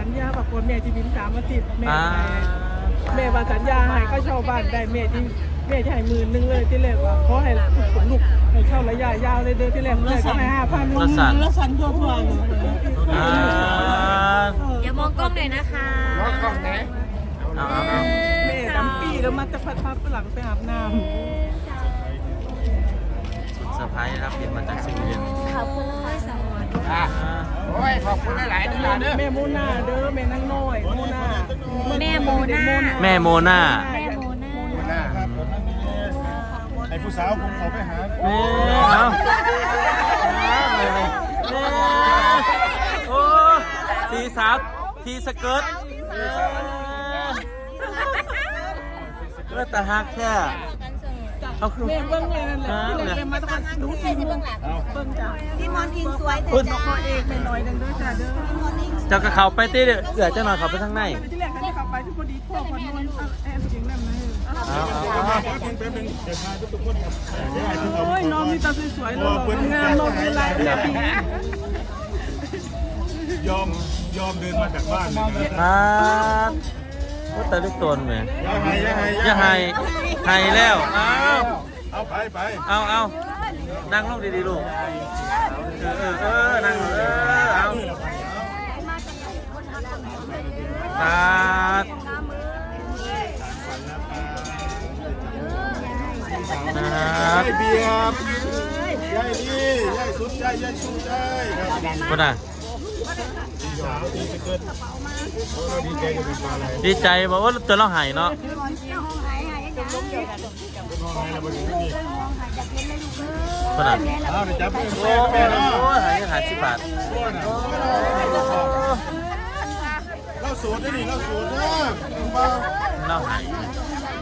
สัญญาบอกว่าแม่จะบินสามอาทิตย์แม่อ่าให้แม่ว่าสัญญาให้เขาเช่าบ้านได้แม่ที่แม่จะให้หมื่นหนึงเลยที่แรกว่าขอให้ผมลูกให้เช่าระยะยาวเลยเด้อที่แรกแม่ก็ให้ห้าพันรถสั่น แล้วสันทั่วทั่วอยู่อ่าอย่ามองกล้องเลยนะคะเอาเอาเอาแม่ดำปีแล้วมาจะพัดพัดฝรั่งไปอาบน้สุดเซอร์ไพรส์นะครับบินมาจากสวีเดนขอบคุณค่ะสวัสดี อ่า โอ้ยขอบคุณหลายๆนะเด้อำแม่โมนาเด้อแม่นางน้อยโมนาแม่โมนาแม่โมนาแม่โมนาไอ้ผู้สาวผมเขาไปหาเอ้ยเอาเอาเลยเลยเอ้ยโอ้ทีสาวทีสเกิร์ตเอ้ยเออแต่ฮักแค่ เอาคือแม่เบิ้งเลยนั่นแหละอ่าที่แรกแม่มาต้องดูสิเบิ้งเบิ้งจ้ะพี่มอนอิงสวยอุ๊ยบอกพ่อเอกแม่น้อยดังเด้อจ้ะเด้อเจ้ากระเขาไปตีเดือดเจ้าหน่อยเขาไปทางในที่แรกเขาจะขับไปที่พอดีพ่อพอนวลแอบจริงนั่นนะเอาเอาเอาแป๊บนึงแป๊บนึงเดี๋ยวพาทุกคนครับเดี๋ยวให้ทุกคนโอ้ยน้องมีตาสวยๆเลยงานน้องมีลายแบบนี้ยอมยอมเดินมาจากบ้านเลยนะมาว่าแต่ลูกตนไหมอย่าให้อย่าให้อย่าให้ ให้แล้วเอาเอาไปไปเอาเอานั่งลงดีๆลูกเออเออเออนั่งลงเออเอาครับนะครับยายเบียบยายดียายสุดใจยายสุดใจครับคนน่ะพี่สาวดีจะเกินโอ้เราดีใจกับเป็นปลาอะไรดีใจบอกว่าตัวเราหายเนาะ เป็นห้องไหนเราไปถึงที่นี่คนน่ะเอาเดี๋ยวจับมือโอ้แม่เนาะโหหายหายสิบบาทเราสูตรได้นี่เราสูตรนะมาเราหาย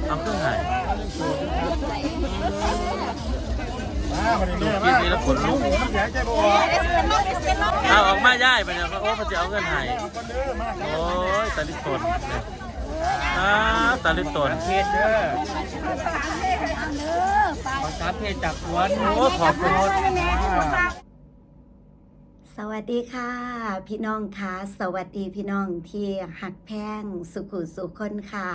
เอาเครื่องหายมาวันนี้กินนี่แล้วขนลุกเอาออกมาย่ายไปเนี่ยโอ้พระเจ้าเงินหายคนเด้อมาโอ้ยตาลิตน อ่าตาลิตนเพชรเด้อภาษาเพศจากสวนโอ้ขอบคุณสวัสดีค่ะ พี่น้องคะสวัสดีพี่น้องที่หักแพงสุขุสุขคนค่ะ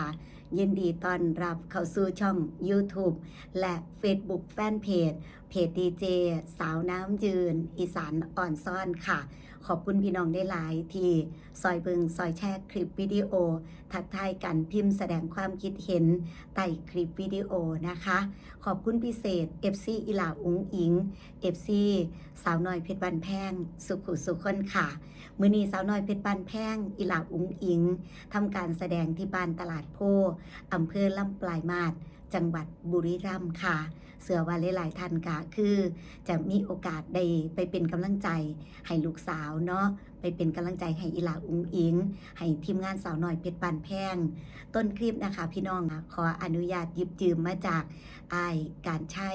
ยินดีต้อนรับเข้าสู่ช่อง YouTube และ Facebook Fanpage เพจดีเจสาวน้ำยืน อีสานอ่อนซ่อนค่ะ ขอบคุณพี่น้องได้หลายที่ซอยเบิงซอยแชร์คลิปวิดีโอ ทักทายกันพิมพ์แสดงความคิดเห็นใต้คลิปวิดีโอนะคะ ขอบคุณพิเศษ FC อีหลาอุงอิง FC สาวน้อยเพชรบันแพง สุขุสุขคนค่ะ มือนีสาวน้อยเพชรบันแพงอีหลาอุงอิงทำการแสดงที่บ้านตลาดโพอำเภอลำปลายมาศจังหวัดบุรีรัมย์ค่ะ เสือว่าหลายๆท่านค่ะคือจะมีโอกาสได้ไปเป็นกำลังใจให้ลูกสาวเนาะไปเป็นกำลังใจให้อีหลาอุงอิง ให้ทีมงานสาวหน้อยเพชรบันแพง ต้นคลิปนะคะพี่น้องขออนุญาตยิบยืมมาจากอายการใช้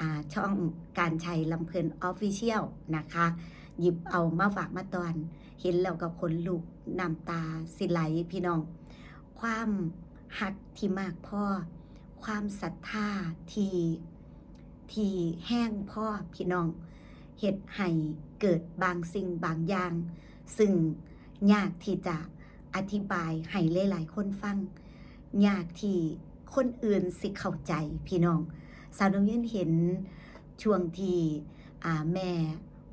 อ่าช่องการใช้ลำเพลินออฟฟิเชียลนะคะ หยิบเอามาฝากมาตอน เห็นแล้วก็ขนลุกน้ำตาสิไหลพี่น้อง ความหักที่มากพ่อ ความศรัทธาที่ที่แห้งพ่อพี่น้องเห็ดให้เกิดบางสิ่งบางอย่าง ซึ่งยากที่จะอธิบายให้หลายๆคนฟัง ยากที่คนอื่นสิเข้าใจพี่น้อง สาวน้ำเย็นเห็นช่วงที่แม่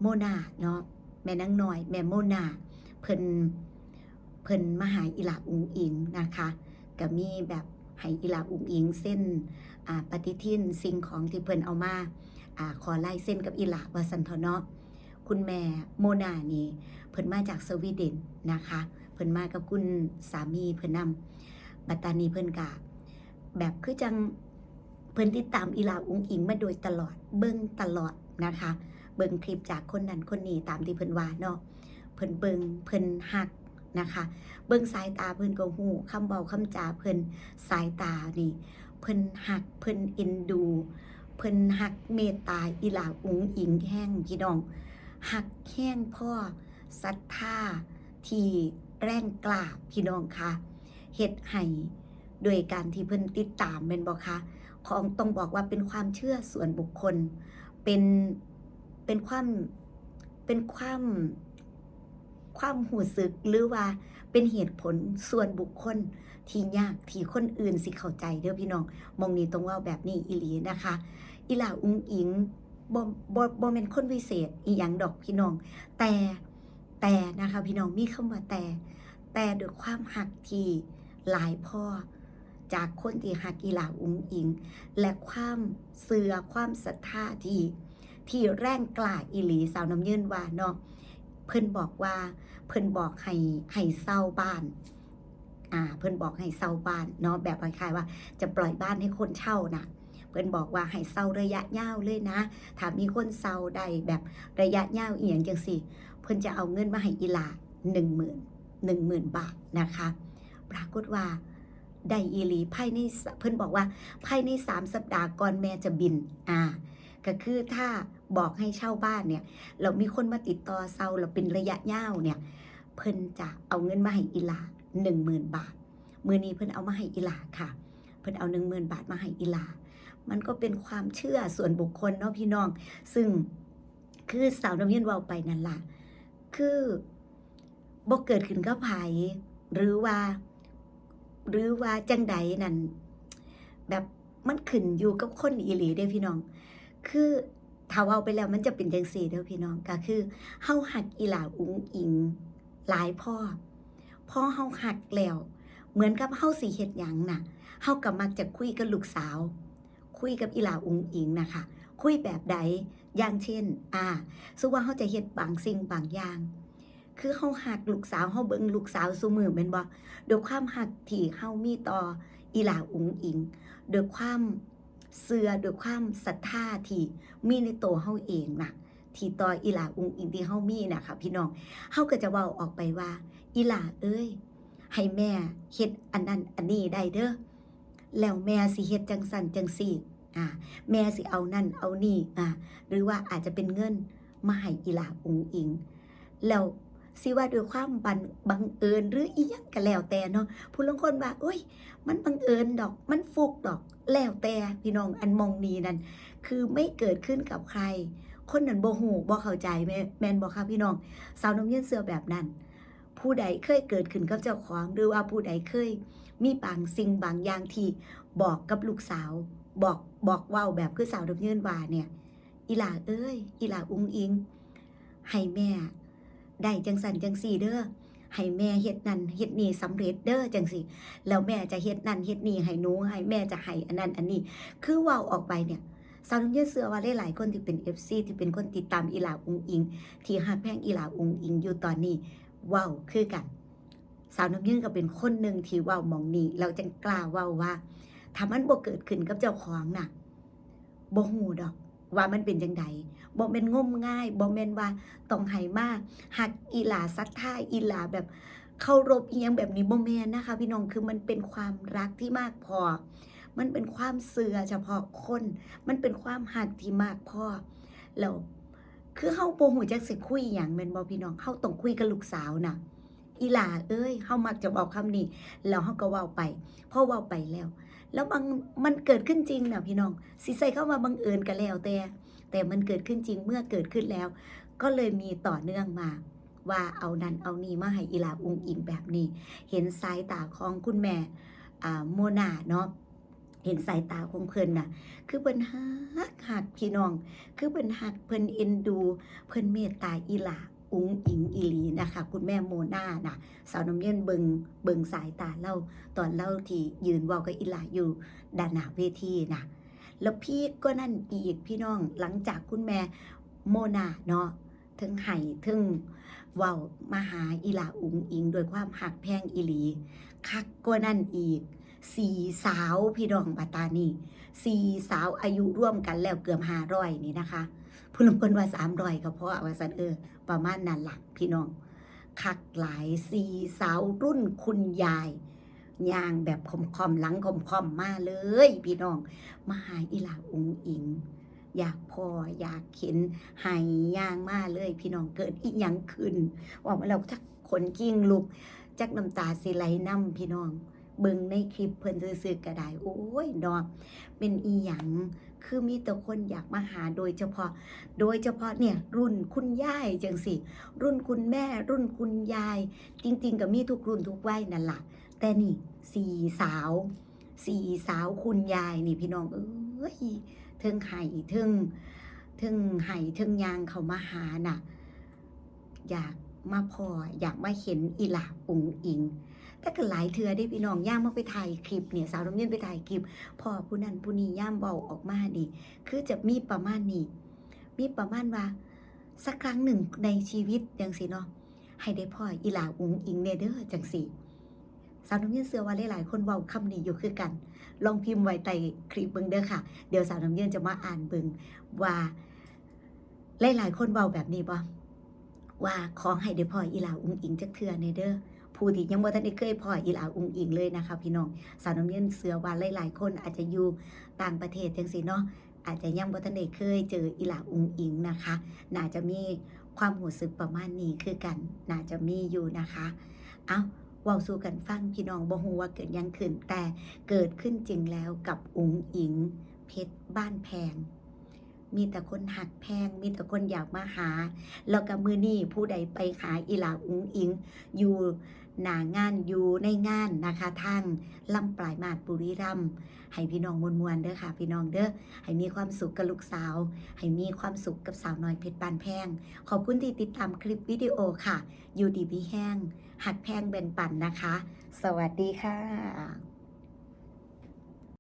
โมนาเนาะแม่นางน้อย แม่โมนาเพิ่นเพิ่นมาหาอีหลาอุงอิงนะคะ ก็มีแบบ ให้อีหลาอุงอิงเส้นปฏิทินสิ่งของที่เพิ่นเอามาอาขอไลายเส้นกับอีหลาวาสันทเนาะคุณแม่โมนานี่เพิ่นมาจากสวีเดนนะคะ เพิ่นมากับคุณสามีเพิ่นนำบัตตานีเพิ่นกะแบบคือจังเพิ่นติดตามอีหลาอุงอิงมาโดยตลอดเบิ่งตลอดนะคะ เบิ่งคลิปจากคนนั้นคนนี้ตามที่เพิ่นว่าเนาะเพิ่นเบิ่งเพิ่นฮัก นะคะ เบิ่งสายตาเพิ่นก็ฮู้คำเบาคำจาเพิ่นสายตานี่ เพิ่นฮักเพิ่นเอ็นดู เพิ่นฮักเมตตาอีหลาอุงอิงแห้งพี่น้องฮักแห้งพ่อศรัทธาที่แรงกล้าพี่น้องค่ะเฮ็ดให้โดยการที่เพิ่นติดตามแม่นบ่คะของต้องบอกว่าเป็นความเชื่อส่วนบุคคลเป็นเป็นความเป็นความ ความหูสึกหรือว่าเป็นเหตุผลส่วนบุคคลที่ยากที่คนอื่นสิเข้าใจเด้อพี่น้องมองนี้ตรงว่าแบบนี้อีหลีนะคะอีหล่าอุ้งอิงบ่บ่บ่เป็นคนวิเศษอีหยังดอกพี่น้อง แต่แต่นะคะพี่น้องมีคำว่าแต่ แต่ด้วยความหักที่หลายพ่อจากคนที่หักอีหล่าอุ้งอิง และความเสือความศรัทธาที่ที่แรงกล้าอีหลีสาวน้ำยืนว่าเนาะ เพิ่นบอกว่า เพิ่นบอกให้ให้เศร้าบ้าน อ่า เพิ่นบอกให้เศร้าบ้านเนาะแบบคล้ายๆว่า จะปล่อยบ้านให้คนเช่านะเพิ่นบอกว่าให้เศร้าระยะยาวเลยนะ ถ้ามีคนเศร้าได้แบบระยะยาวอียงจังสิเพิ่นจะเอาเงินมาให้อีลาหนึ่งหมื่นหนึ่งหมื่นบาทนะคะ ปรากฏว่าได้อีลีภายในเพิ่นบอกว่าภายในสามสัปดาห์ก่อนแม่จะบิน อ่า ก็คือถ้าบอกให้เช่าบ้านเนี่ยเรามีคนมาติดต่อเซาเราเป็นระยะยาวเนี่ยเพิ่นจะเอาเงินมาให้อีหลาหนึ่งหมื่นบาทมือนี้เพิ่นเอามาให้อีหลาค่ะ เพิ่นเอาหนึ่งหมื่นบาทมาให้อีหลา มันก็เป็นความเชื่อส่วนบุคคลเนาะพี่น้อง ซึ่งคือสาวน้ำเย็นเว่าไปนั่นล่ะคือบ่เกิดขึ้นกับไผหรือว่า หรือว่าจังใดนั่นแบบมันขึ้นอยู่กับคนอีหลีเด้พี่น้อง คือถ้าเว้าไปแล้วมันจะเป็นจังซี่เด้อพี่น้องก็คือเฮาหักอีหลาอุ้งอิงหลายพ่อพอเฮาหักแล้วเหมือนกับเฮาสิเฮ็ดหยังน่ะเฮาก็มักจะคุยกับลูกสาว คุยกับอีหลาอุ้งอิงนะคะ คุยแบบใดอย่างเช่น อ่าสุว่าเฮาจะเฮ็ดบางสิ่งบางอย่าง คือเฮาหักลูกสาวเฮาเบิ่งลูกสาวซุมือแม่นบ่ด้วยความหักที่เฮามีต่ออีหลาอุ้งอิงด้วยความ เสือด้วยความศรัทธาที่มีในตัวเฮาเองน่ะที่ต่ออีหลาอุงอิงที่เฮามีนะค่ะพี่น้องเฮาก็จะเว้าออกไปว่า อีหลาเอ้ย ให้แม่เฮ็ดอันนั้นอันนี้ได้เด้อแล้วแม่สิเฮ็ดจังสั่นจังสี่อ่าแม่สิเอานั่นเอานี่อ่าหรือว่าอาจจะเป็นเงินมาให้อีหลาอุงอิง แล้ว สิว่าด้วยความบังบังเอิญหรืออีหยังก็แล้วแต่เนาะผู้ลางคนว่าโอ้ย มันบังเอิญดอก มันฟุกดอก แล้วแต่พี่น้องอันมองนี้นั่นคือไม่เกิดขึ้นกับใคร คนนั้นบ่ฮู้บ่เข้าใจแม่แม่นบ่คะพี่น้อง สาวน้ำเย็นเสื้อแบบนั้น ผู้ใดเคยเกิดขึ้นกับเจ้าของหรือว่าผู้ใดเคย มีบางสิ่งบางอย่างที่บอกกับลูกสาว บอกบอกว่าแบบคือสาวดำเนินว่าเนี่ยอีหลาเอ้ยอีหลาอุ้งอิงให้แม่ ได้จังสันจังสี่เด้อให้แม่เฮ็ดนั่นเฮ็ดนี่สำเร็จเด้อจังสิแล้วแม่จะเฮ็ดนั่นเฮ็ดนี่ให้หนูให้แม่จะให้อันนั้นอันนี้ คือเว่าออกไปเนี่ยสาวดำเนินเสือว่าหลายๆคนที่เป็น FC ที่เป็นคนติดตามอีหลาอุ้งอิง ที่ฮักแพงอีหลาอุ้งอิงอยู่ตอนนี้ว้าคือกัน สาวน้ำยืนก็เป็นคนหนึ่งที่ว้ามองนี้เราจึงกล้าเว้าว่าถ้ามันบ่เกิดขึ้นกับเจ้าของน่ะบ่ฮู้ดอก ว่ามันเป็นจังใดบ่แม่นงมง่ายบ่แม่นว่าต้องให้มากหักอีหลาศรัทธาอีหลาแบบเคารพอีหยังแบบนี้บ่แม่นนะคะ พี่น้องคือมันเป็นความรักที่มากพอ มันเป็นความเสื่อเฉพาะคน มันเป็นความหักที่มากพอแล้วคือเฮาบ่ฮู้จักสิคุยหยังแม่นบ่พี่น้องเฮาต้องคุยกับลูกสาวน่ะอีหลาเอ้ยเฮามักจะบอกคำนี้แล้วเฮาก็เว้าไปพอเว้าไปแล้ว แล้วบางมันเกิดขึ้นจริงนะพี่น้องสิใส่เข้ามาบังเอิญกันแล้วแต่ แต่มันเกิดขึ้นจริงเมื่อเกิดขึ้นแล้ว ก็เลยมีต่อเนื่องมา ว่าเอานั้นเอานี่มาให้อีหลาอุงอิงแบบนี้ เห็นสายตาของคุณแม่โมนาเนาะเห็นสายตาของเพิ่นน่ะ คือเพิ่นฮักหักพี่น้อง คือเพิ่นหักเพิ่นเอ็นดู เพิ่นเมตตาอีหลา อุ้งอิงอีหลีนะคะ คุณแม่โมนานะสาวน้ำเย็นเบิงเบิงสายตาเล่าตอนเล่าที่ยืนว่ากับอีหลาอยู่ด้านหน้าเวทีนะแล้วพี่ก็นั่นอีกพี่น้องหลังจากคุณแม่โมนาเนาะถึงไห้ถึงเว้ามาหาอีหลาอุงอิงโดยความหักแพงอีหลี คักก็นั่นอีก สี่สาวพี่น้องปัตตานีสี่สาวอายุร่วมกันแล้วเกือบห้าร้อยนี่นะคะผู้ลงคนว่าสามร้อยก็เพราะว่าสันเออ ประมาณนั้นหลักพี่น้อง คักหลายสี่สาวรุ่นคุณยายย่างแบบคมคอมหลังคมคอมมาเลย พี่น้อง มาหาอีหลาอุงอิง อยากพออยากเห็นหายย่างมาเลยพี่น้องเกิดอีหยังขึ้นว่ามาเราจักขนกิ้งลุกจักน้ำตาสิไหลน้ำพี่น้อง เบิ่งในคลิปเพิ่นซื่อๆก็ได้โอ้ยเนาะเป็นอีหยังคือมีแต่คนอยากมาหาโดยเฉพาะ โดยเฉพาะเนี่ยรุ่นคุณยายจังสิรุ่นคุณแม่ รุ่นคุณยาย จริง ๆ ก็มีทุกรุ่นทุกวัยนั่นล่ะ แต่นี่สี่สาวสี่สาวคุณยายนี่พี่น้องเอ้ยทิงไห่ทิงทิงไห่ทิงยางเขามาหาน่ะ อยากมาพออยากมาเห็นอีหลาอุงอิง แต่ก็หลายเทือได้พี่น้องย่ามมาไปถ่ายคลิปเนี่ยสาวน้ำเย็นไปถ่ายคลิป พอผู้นั้นผู้นี้ย่ามเบาออกมานี่ คือจะมีประมาณนี้มีประมาณว่า สักครั้งหนึ่งในชีวิตจังสิเนาะให้ได้พ่ออีหลาอุงอิงเนเด้อจังสิสาวน้ำเย็นเสือว่าหลายๆคนเบาคำนี้อยู่คือกัน ลองพิมพ์ไว้ใต้คลิปเบิงเด้อค่ะ เดี๋ยวสาวน้ำเย็นจะมาอ่านเบิงว่าหลายๆคนเบาแบบนี้บ่ว่าของให้ได้พ่ออีหลาอุงอิงจักเทื่อเนเด้อ ผู้ที่ยังบ่ทันได้เคยพออีหลาอุงอิงเลยนะคะพี่น้องสาวน้ำเย็นเสือว่าหลายๆคนอาจจะอยู่ต่างประเทศจังสิเนาะอาจจะยังบ่ทันได้เคยเจออีหลาอุงอิงนะคะ น่าจะมีความหูสึกประมาณนี้คือกัน น่าจะมีอยู่นะคะเอาเว้าสู่กันฟังพี่น้องบ่ฮู้ว่าเกิดยังขึ้นแต่เกิดขึ้นจริงแล้วกับอุงอิง เพชรบ้านแพง มีแต่คนหักแพง มีแต่คนอยากมาหา แล้วก็มือนี้ผู้ใดไปหาอีหลาอุงอิง อยู่ หนางานอยู่ในงานนะคะทางลำปลายมาดปุริรัมให้พี่น้องมวลมวลเด้อค่ะ พี่น้องเด้อให้มีความสุขกับลูกสาว ให้มีความสุขกับสาวน้อยเพชรปานแพง ขอบคุณที่ติดตามคลิปวิดีโอค่ะ อยู่ดีพี่แห้งหักแพงแบ่งปันนะคะ สวัสดีค่ะ